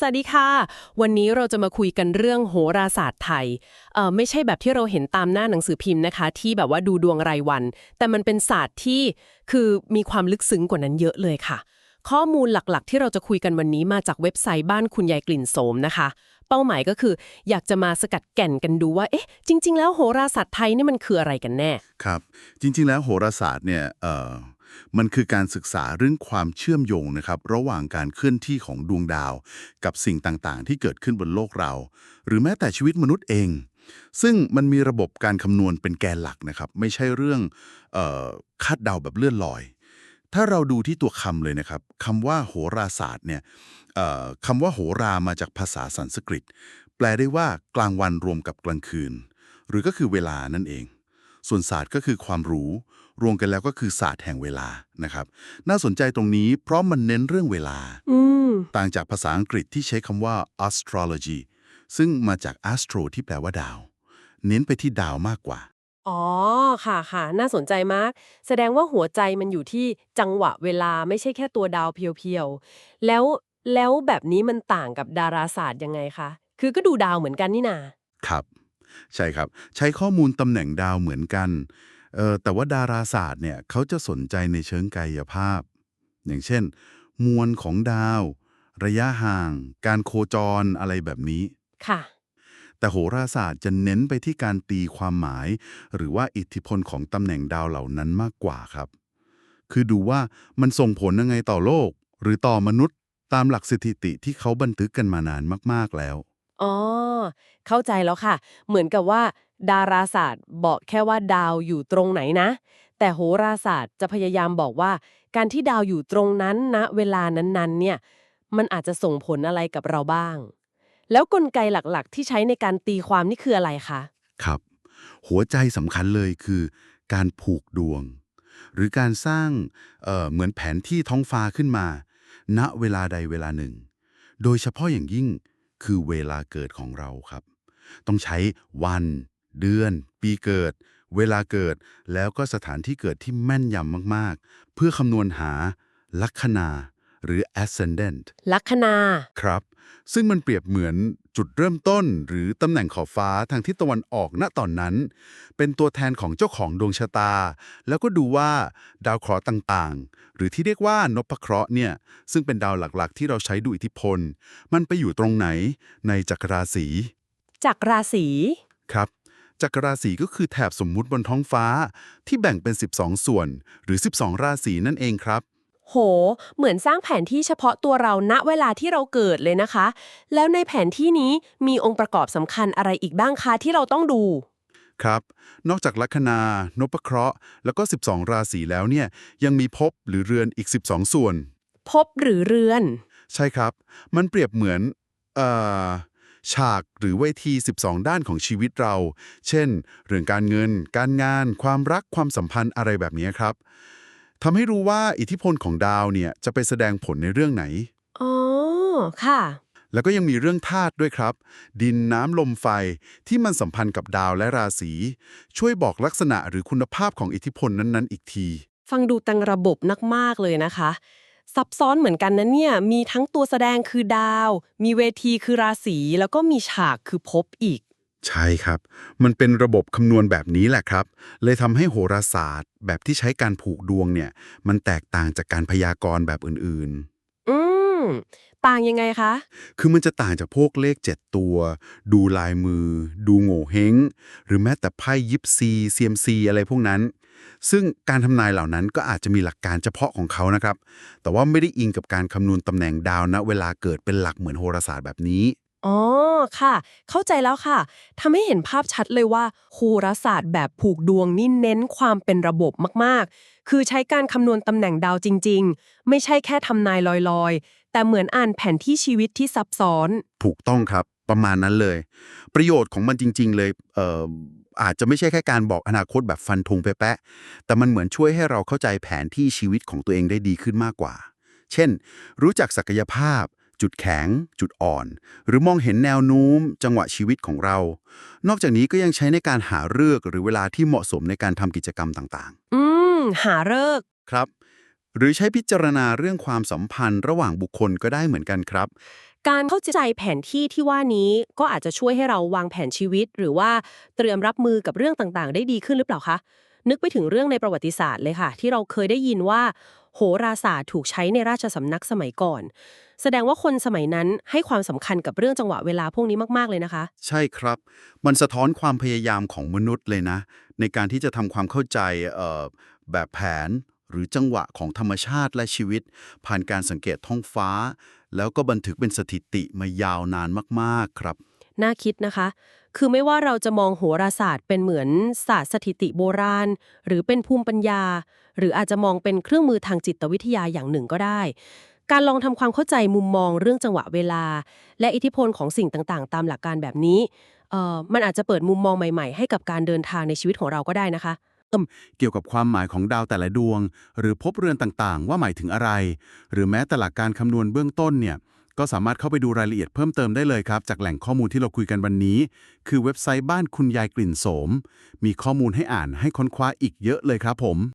สวัสดีค่ะ วันนี้เราจะมาคุยกันเรื่องโหราศาสตร์ไทยเอ่อไม่ใช่แบบที่เราเห็นตามหน้าหนังสือพิมพ์นะคะ ที่แบบว่าดูดวงรายวัน แต่มันเป็นศาสตร์ที่คือมีความลึกซึ้งกว่านั้นเยอะเลยค่ะ ข้อมูลหลักๆ ที่เราจะคุยกันวันนี้มาจากเว็บไซต์บ้านคุณยายกลิ่นโสมนะคะ เป้าหมายก็คือ อยากจะมาสกัดแก่นกันดูว่าเอ๊ะจริง ๆ แล้วโหราศาสตร์ไทยนี่มันคืออะไรกันแน่ครับ จริง ๆ แล้วโหราศาสตร์เนี่ยเอ่อ มันคือการศึกษาเรื่องความเชื่อมโยงนะครับระหว่างการเคลื่อนที่ของดวงดาว กับสิ่งต่างๆ ที่เกิดขึ้นบนโลกเรา หรือแม้แต่ชีวิตมนุษย์เอง ซึ่งมันมีระบบการคำนวณเป็นแกนหลักนะครับไม่ใช่เรื่องออคาดเดาแบบเลื่อนลอย ถ้าเราดูที่ตัวคำเลยนะครับคำว่าโหราศาสตร์เนี่ยคำว่าโหรามาจากภาษาสันสกฤต แปลได้ว่ากลางวันรวมกับกลางคืน หรือก็คือเวลานั่นเอง ส่วนศาสตร์ก็คือความรู้ รวมกันแล้วก็คือศาสตร์แห่งเวลานะครับ น่าสนใจตรงนี้เพราะมันเน้นเรื่องเวลาอืมต่างจากภาษาอังกฤษที่ใช้คำว่า astrology ซึ่งมาจาก astro ที่แปลว่าดาว เน้นไปที่ดาวมากกว่า อ๋อ ค่ะค่ะ น่าสนใจมาก แสดงว่าหัวใจมันอยู่ที่จังหวะเวลาไม่ใช่แค่ตัวดาวเพียวๆ แล้วแล้วแบบนี้มันต่างกับดาราศาสตร์ยังไงคะ คือก็ดูดาวเหมือนกันนี่นา ครับ ใช่ครับ ใช้ข้อมูลตำแหน่งดาวเหมือนกัน เออแต่ว่าดาราศาสตร์เนี่ยเขาจะสนใจในเชิงกายภาพ อย่างเช่น มวลของดาว ระยะห่าง การโคจรอะไรแบบนี้ ค่ะ แต่โหราศาสตร์จะเน้นไปที่การตีความหมาย หรือว่าอิทธิพลของตำแหน่งดาวเหล่านั้นมากกว่าครับ คือดูว่ามันส่งผลยังไงต่อโลก หรือต่อมนุษย์ตามหลักสถิติที่เขาบันทึกกันมานานมาก ๆแล้ว อ๋อ เข้าใจแล้วค่ะ เหมือนกับว่า ดาราศาสตร์บอกแค่ว่าดาวอยู่ตรงไหนนะ แต่โหราศาสตร์จะพยายามบอกว่า การที่ดาวอยู่ตรงนั้นณเวลานั้นๆ เนี่ย มันอาจจะส่งผลอะไรกับเราบ้าง แล้วกลไกหลักๆ ที่ใช้ในการตีความนี่คืออะไรคะ ครับ หัวใจสำคัญเลยคือ การผูกดวง หรือการสร้างเเหมือนแผนที่ท้องฟ้าขึ้นมา ณเวลาใดเวลาหนึ่ง โดยเฉพาะอย่างยิ่ง คือเวลาเกิดของเราครับ ต้องใช้วัน เดือน ปีเกิด เวลาเกิด แล้วก็สถานที่เกิดที่แม่นยำมากๆ เพื่อคำนวณหาลัคนาหรือ ascendant ลัคนา ครับ ซึ่งมันเปรียบเหมือนจุดเริ่มต้น หรือตำแหน่งขอบฟ้าทางทิศตะวันออกณตอนนั้น เป็นตัวแทนของเจ้าของดวงชะตา แล้วก็ดูว่าดาวเคราะห์ต่างๆ หรือที่เรียกว่านพเคราะห์เนี่ยซึ่งเป็นดาวหลักๆ ที่เราใช้ดูอิทธิพล มันไปอยู่ตรงไหนในจักรราศีจากราศีครับจักรราศีก็คือแถบสมมุติบนท้องฟ้าที่แบ่งเป็น 12 ส่วน หรือ 12 ราศีนั่นเองครับ โห เหมือนสร้างแผนที่เฉพาะตัวเราณเวลาที่เราเกิดเลยนะคะ แล้วในแผนที่นี้มีองค์ประกอบสำคัญอะไรอีกบ้างคะที่เราต้องดู ครับ นอกจากลัคนานพเคราะห์ แล้วก็ 12 ราศีแล้วเนี่ย ยังมีภพหรือเรือนอีก 12 ส่วน พบหรือเรือน ใช่ครับ มันเปรียบเหมือน เอ่อ ฉากหรือเวที 12 ด้านของชีวิตเรา เช่น เรื่องการเงิน การงาน ความรัก ความสัมพันธ์อะไรแบบนี้ครับ ทำให้รู้ว่าอิทธิพลของดาวเนี่ยจะไปแสดงผลในเรื่องไหน อ๋อ ค่ะ แล้วก็ยังมีเรื่องธาตุด้วยครับ ดินน้ำลมไฟที่มันสัมพันธ์กับดาวและราศี ช่วยบอกลักษณะหรือคุณภาพของอิทธิพลนั้นๆ อีกที ฟังดูตังระบบนักมากเลยนะคะ ซับซ้อนเหมือนกันนะเนี่ย มีทั้งตัวแสดงคือดาว มีเวทีคือราศี แล้วก็มีฉากคือภพอีก ใช่ครับ มันเป็นระบบคำนวณแบบนี้แหละครับ เลยทำให้โหราศาสตร์ แบบที่ใช้การผูกดวงเนี่ย มันแตกต่างจากการพยากรณ์แบบอื่นอืม ต่างยังไงคะ ๆ คือมันจะต่างจากพวกเลข 7 ตัว ดูลายมือ ดูโง่เฮงหรือแม้แต่ไพ่ยิปซีเซียมซีอะไรพวกนั้น ซึ่งการทำนายเหล่านั้นก็อาจจะมีหลักการเฉพาะของเขานะครับ แต่ว่าไม่ได้อิงกับการคำนวณตำแหน่งดาวณเวลาเกิดเป็นหลักเหมือนโหราศาสตร์แบบนี้ อ๋อค่ะ เข้าใจแล้วค่ะทำให้เห็นภาพชัดเลยว่าโหราศาสตร์แบบผูกดวงนี่เน้นความเป็นระบบมากๆ คือใช้การคำนวณตำแหน่งดาวจริง ๆ ไม่ใช่แค่ทำนายลอยๆ แต่เหมือนอ่านแผนที่ชีวิตที่ซับซ้อน ถูกต้องครับ ประมาณนั้นเลย ประโยชน์ของมันจริง ๆ เลยเอ่ออาจจะไม่ใช่แค่การบอกอนาคตแบบฟันธงเป๊ะๆแต่มันเหมือนช่วยให้เราเข้าใจแผนที่ชีวิตของตัวเองได้ดีขึ้นมากกว่า เช่น รู้จักศักยภาพ จุดแข็ง จุดอ่อน หรือมองเห็นแนวโน้ม จังหวะชีวิตของเรา นอกจากนี้ก็ยังใช้ในการหาเลือกหรือเวลาที่เหมาะสมในการทำกิจกรรมต่างอืม หาเลิกษ์ๆครับ หรือใช้พิจารณาเรื่องความสัมพันธ์ระหว่างบุคคลก็ได้เหมือนกันครับ การเข้าใจแผนที่ที่ว่านี้ก็อาจจะช่วยให้เราวางแผนชีวิต หรือว่าเตรียมรับมือกับเรื่องต่างๆ ได้ดีขึ้นหรือเปล่าคะนึกไปถึงเรื่องในประวัติศาสตร์เลยค่ะ ที่เราเคยได้ยินว่า โหราศาสตร์ถูกใช้ในราชสำนักสมัยก่อน แสดงว่าคนสมัยนั้นให้ความสำคัญกับเรื่องจังหวะเวลาพวกนี้มาก ๆ เลยนะคะ ใช่ครับ มันสะท้อนความพยายามของมนุษย์เลยนะ ในการที่จะทำความเข้าใจเอ่อแบบแผนหรือจังหวะของธรรมชาติและชีวิต ผ่านการสังเกตท้องฟ้า แล้วก็บันทึกเป็นสถิติมายาวนานมาก ๆ ครับ น่าคิดนะคะ คือไม่ว่าเราจะมองโหราศาสตร์เป็นเหมือนศาสตร์สถิติโบราณ หรือเป็นภูมิปัญญา หรืออาจจะมองเป็นเครื่องมือทางจิตวิทยาอย่างหนึ่งก็ได้ การลองทำความเข้าใจมุมมองเรื่องจังหวะเวลา และอิทธิพลของสิ่งต่างๆ ตามหลักการแบบนี้เออมันอาจจะเปิดมุมมองใหม่ๆ ให้กับการเดินทางในชีวิตของเราก็ได้นะคะเกี่ยวกับความหมายของดาวแต่ละดวง หรือภพเรือนต่างๆ ว่าหมายถึงอะไร หรือแม้แต่หลักการคำนวณเบื้องต้นเนี่ย ก็สามารถเข้าไปดูรายละเอียดเพิ่มเติมได้เลยครับ จากแหล่งข้อมูลที่เราคุยกันวันนี้ คือเว็บไซต์บ้านคุณยายกลิ่นโสม มีข้อมูลให้อ่านให้ค้นคว้าอีกเยอะเลยครับผม